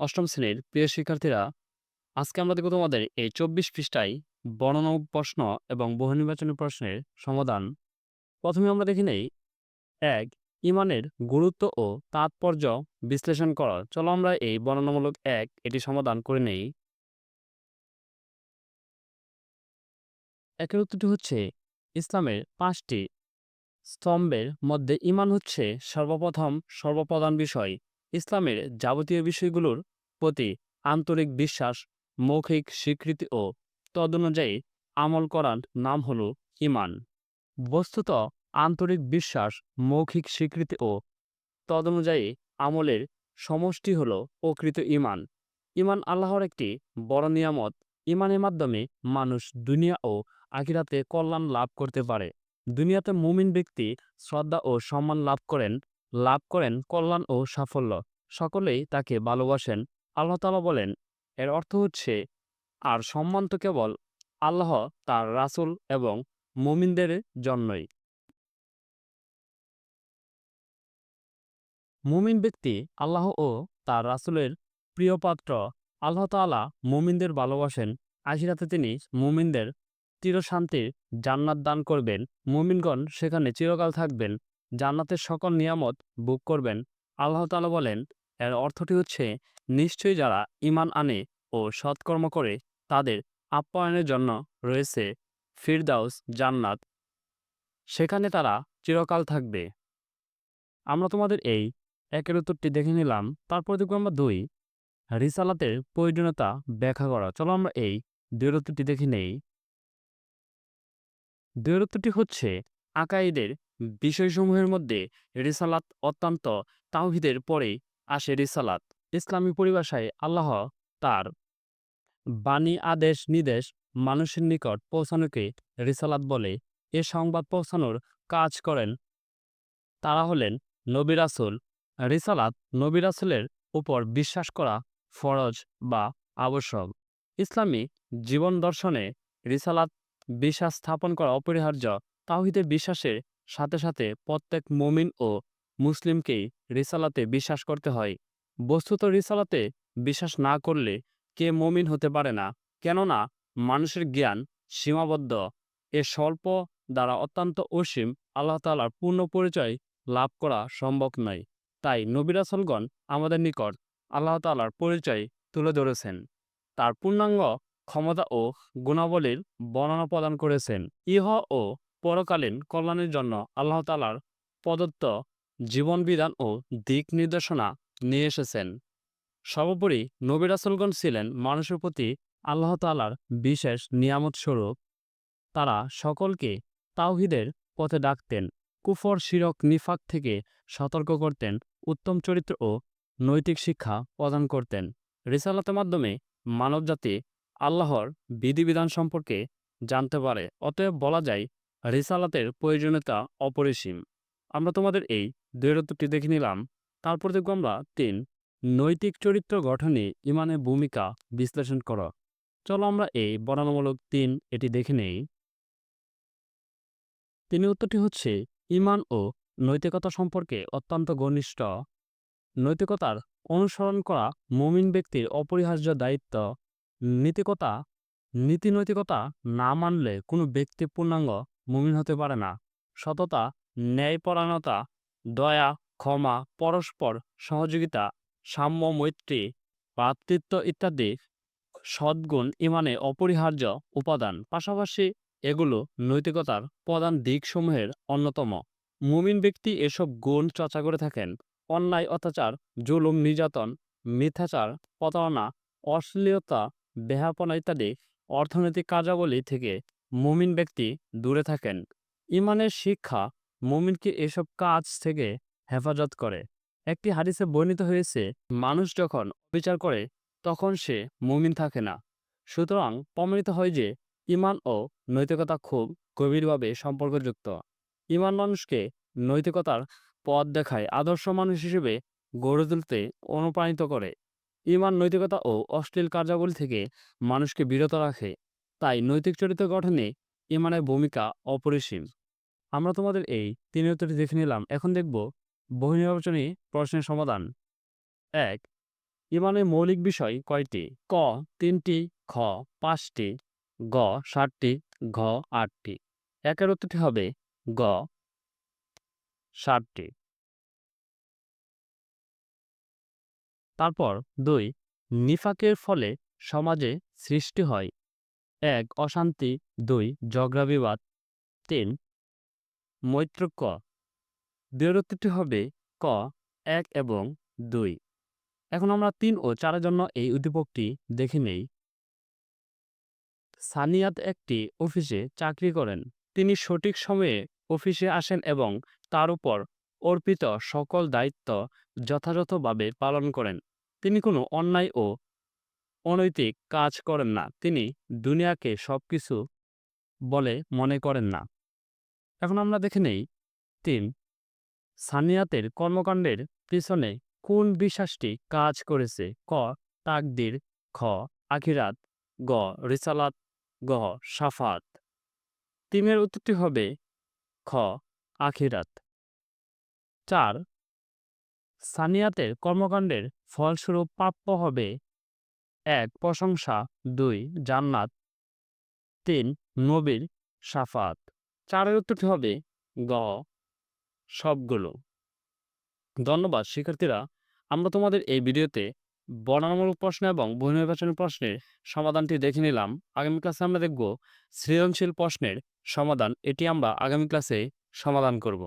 অষ্টম শ্রেণির প্রিয় শিক্ষার্থীরা, আজকে আমরা দেখব তোমাদের এই চব্বিশ পৃষ্ঠায় বর্ণনামূলক প্রশ্ন এবং বহু নির্বাচনী প্রশ্নের সমাধান। প্রথমে আমরা দেখে নেই, এক, ইমানের গুরুত্ব ও তাৎপর্য বিশ্লেষণ করা। চলো আমরা এই বর্ণনামূলক এক এটি সমাধান করে নেই। একের উত্তরটি হচ্ছে, ইসলামের পাঁচটি স্তম্ভের মধ্যে ইমান হচ্ছে সর্বপ্রথম সর্বপ্রধান বিষয়। ইসলামের যাবতীয় বিষয়গুলোর প্রতি আন্তরিক বিশ্বাস, মৌখিক স্বীকৃতি ও তদনুযায়ী আমল করার নাম হল ইমান বস্তুত আন্তরিক বিশ্বাস, মৌখিক স্বীকৃতি ও তদনুযায়ী আমলের সমষ্টি হল প্রকৃত ইমান ইমান আল্লাহর একটি বড় নিয়ামত। ইমানের মাধ্যমে মানুষ দুনিয়া ও আখিরাতে কল্যাণ লাভ করতে পারে। দুনিয়াতে মুমিন ব্যক্তি শ্রদ্ধা ও সম্মান লাভ করেন লাভ করেন কল্যাণ ও সাফল্য। সকলেই তাকে ভালোবাসেন, আল্লাহ তালা বলেন, এর অর্থ হচ্ছে, আর সম্মান তো কেবল আল্লাহ, তার রাসূল এবং মুমিনদের জন্যই। মুমিন ব্যক্তি আল্লাহ ও তার রাসূলের প্রিয় পাত্র আল্লাহ তাআলা মুমিনদের ভালোবাসেন। আশিরাতে তিনি মুমিনদের চিরশান্তির জান্নাত দান করবেন। মুমিনগণ সেখানে চিরকাল থাকবেন। জান্নাতের সকল নিয়ামত ভোগ করবেন। আল্লাহ তাআলা বলেন, এর অর্থটি হচ্ছে, নিশ্চয়ই যারা ঈমান আনে ও সৎকর্ম করে, তাদের আপ্যায়নের জন্য রয়েছে ফিরদাউস জান্নাত। সেখানে তারা চিরকাল থাকবে। আমরা তোমাদের এই একের উত্তরটি দেখে নিলাম। তারপর দেখব আমরা দুই, রিসালাতের প্রয়োজনীয়তা ব্যাখ্যা করা। চলো আমরা এই উত্তরটি দেখে নেই। উত্তরটি হচ্ছে আকাইদের বিষয়সমূহের মধ্যে রিসালাত অত্যন্ত তাওহিদের পরেই আসে রিসালাত, ইসলামী পরিভাষায় আল্লাহ তার বাণী, আদেশ, নির্দেশ মানুষের নিকট পৌঁছানোকে রিসালাত বলে। এ সংবাদ পৌঁছানোর কাজ করেন, তারা হলেন নবী রাসূল। রিসালাত নবী রাসূলের উপর বিশ্বাস করা ফরজ বা আবশ্যক। ইসলামী জীবন দর্শনে রিসালাত বিশ্বাস স্থাপন করা অপরিহার্য। তাওহিদের বিশ্বাসের সাথে সাথে প্রত্যেক মুমিন ও মুসলিমকেই রিসালাতে বিশ্বাস করতে হয়। বস্তুত রিসালাতে বিশ্বাস না করলে কে মমিন হতে পারে না। কেননা মানুষের জ্ঞান সীমাবদ্ধ। এ স্বল্প দ্বারা অত্যন্ত অসীম আল্লাহ তালার পূর্ণ পরিচয় লাভ করা সম্ভব নয়। তাই নবিরাসলগণ আমাদের নিকট আল্লাহ তালার পরিচয় তুলে ধরেছেন। তার পূর্ণাঙ্গ ক্ষমতা ও গুণাবলীর বর্ণনা প্রদান করেছেন। ইহ ও পরকালীন কল্যাণের জন্য আল্লাহ তালার প্রদত্ত জীবনবিধান ও দিক নির্দেশনা নিয়ে এসেছেন। সর্বোপরি নবিরাসলগণ ছিলেন মানুষের প্রতি আল্লাহ তালার বিশেষ নিয়ামত স্বরূপ। তারা সকলকে তাওহিদের পথে ডাকতেন, কুফর, শিরক, নিফাক থেকে সতর্ক করতেন, উত্তম চরিত্র ও নৈতিক শিক্ষা প্রদান করতেন। রিসালাতের মাধ্যমে মানবজাতি আল্লাহর বিধিবিধান সম্পর্কে জানতে পারে। অতএব বলা যায় রিসালাতের প্রয়োজনীয়তা অপরিসীম। আমরা তোমাদের এই দৃঢ়ত্বটি দেখে নিলাম। তারপর দেখব আমরা তিন, নৈতিক চরিত্র গঠনে ইমানের ভূমিকা বিশ্লেষণ করো। চলো আমরা এই বর্ণনামূলক তিন এটি দেখে নেই। তিনি উত্তরটি হচ্ছে, ইমান ও নৈতিকতা সম্পর্কে অত্যন্ত ঘনিষ্ঠ। নৈতিকতার অনুসরণ করা মুমিন ব্যক্তির অপরিহার্য দায়িত্ব। নীতিকতা, নীতি নৈতিকতা না মানলে কোনো ব্যক্তি পূর্ণাঙ্গ মুমিন হতে পারে না। সততা, ন্যায়পরায়ণতা, দয়া, ক্ষমা, পরস্পর, সহযোগিতা, সাম্য, মৈত্রী, ভ্রাতৃত্ব ইত্যাদি সদ্গুণ ইমানে অপরিহার্য উপাদান। পাশাপাশি এগুলো নৈতিকতার প্রধান দিকসমূহের অন্যতম। মুমিন ব্যক্তি এসব গুণ চর্চা করে থাকেন। অন্যায়, অত্যাচার, জুলুম, নির্যাতন, মিথ্যাচার, প্রতারণা, অশ্লীলতা বেহাপনা ইত্যাদি অর্থনৈতিক কার্যাবলী থেকে মুমিন ব্যক্তি দূরে থাকেন। ইমানের শিক্ষা মুমিনকে এসব কাজ থেকে হেফাজত করে। একটি হাদিসে বর্ণিত হয়েছে, মানুষ যখন বিচার করে, তখন সে মুমিন থাকে না। সুতরাং প্রমাণিত হয় যে, ইমান ও নৈতিকতা খুব গভীরভাবে সম্পর্কযুক্ত। ইমান মানুষকে নৈতিকতার পথ দেখায়, আদর্শ মানুষ হিসেবে গড়ে তুলতে অনুপ্রাণিত করে। ইমান নৈতিকতা ও অশ্লীল কার্যাবলী থেকে মানুষকে বিরত রাখে। তাই নৈতিক চরিত্র গঠনে ইমানের ভূমিকা অপরিসীম। আমরা তোমাদের এই তিন উত্তরটি দেখে নিলাম। এখন দেখব বহুনির্বাচনী প্রশ্নের সমাধান। এক, ইমানের মৌলিক বিষয় কয়টি? ক, তিনটি, খ, পাঁচটি, গ, সাতটি, ঘ, আটটি। একের উত্তরটি হবে গ ষাটটি তারপর দুই, নিফাকের ফলে সমাজে সৃষ্টি হয় এক, অশান্তি। দুই, ঝগড়া বিবাদ। তিন, মৈত্র ক। উত্তরটি হবে ক, এক এবং দুই। এখন আমরা তিন ও চারের জন্য এই উদ্দীপকটি দেখে নেই। সানিয়াত একটি অফিসে চাকরি করেন। তিনি সঠিক সময়ে অফিসে আসেন এবং তার উপর অর্পিত সকল দায়িত্ব যথাযথভাবে পালন করেন। তিনি কোনো অন্যায় ও অনৈতিক কাজ করেন না। তিনি দুনিয়াকে সবকিছু বলে মনে করেন না। এখন আমরা দেখে নেই, তিন, সানিয়াতের কর্মকাণ্ডের পিছনে কোন বিশ্বাসটি কাজ করেছে? ক, তাকদির, খ, আখিরাত, গ, রিসালাত, গ, সাফাত। তিনের উত্তরটি হবে খ, আখিরাত। চার, সানিয়াতের কর্মকাণ্ডের ফলস্বরূপ প্রাপ্য হবে এক, প্রশংসা। দুই, জান্নাত। তিন, নবীর সাফাত। চারের উত্তরটি হবে গ। সবগুলো। ধন্যবাদ, শিক্ষার্থীরা। আমরা তোমাদের এই ভিডিওতে বর্ণনামূলক প্রশ্ন এবং বহু নির্বাচনী প্রশ্নের সমাধানটি দেখে নিলাম। আগামী ক্লাসে আমরা দেখব সৃজনশীল প্রশ্নের সমাধান। এটি আমরা আগামী ক্লাসে সমাধান করব।